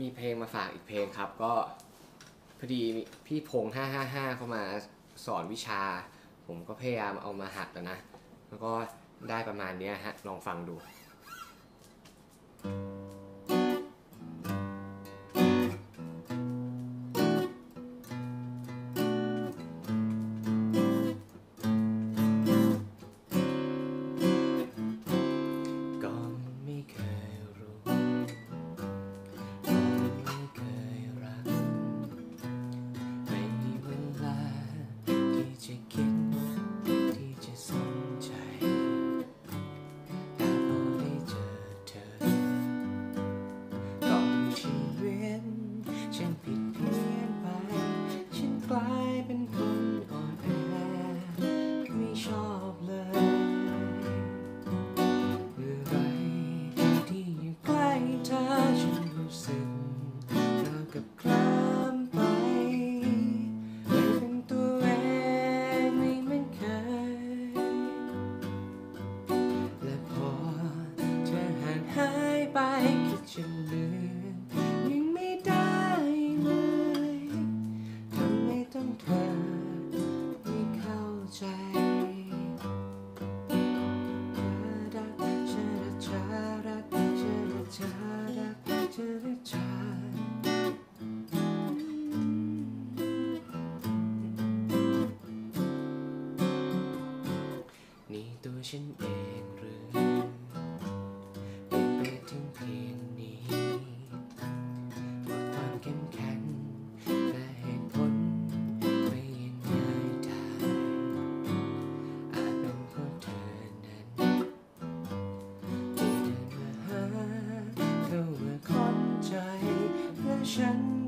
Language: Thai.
มีเพลงมาฝากอีกเพลงครับ ก็พอดีพี่พงษ์555เข้ามาสอนวิชา ผมก็พยายามเอามาหัดนะนะ แล้วก็ได้ประมาณเนี้ยฮะ ลองฟังดู ฉันเองหรือเป็นไปถึงเพียงนี้หมดความเข้มแข็งและเหตุผลไม่ยังง่ายดายอาจเป็นเพราะเธอนั้นที่เดินมาหาเธอว่าคนใจและฉัน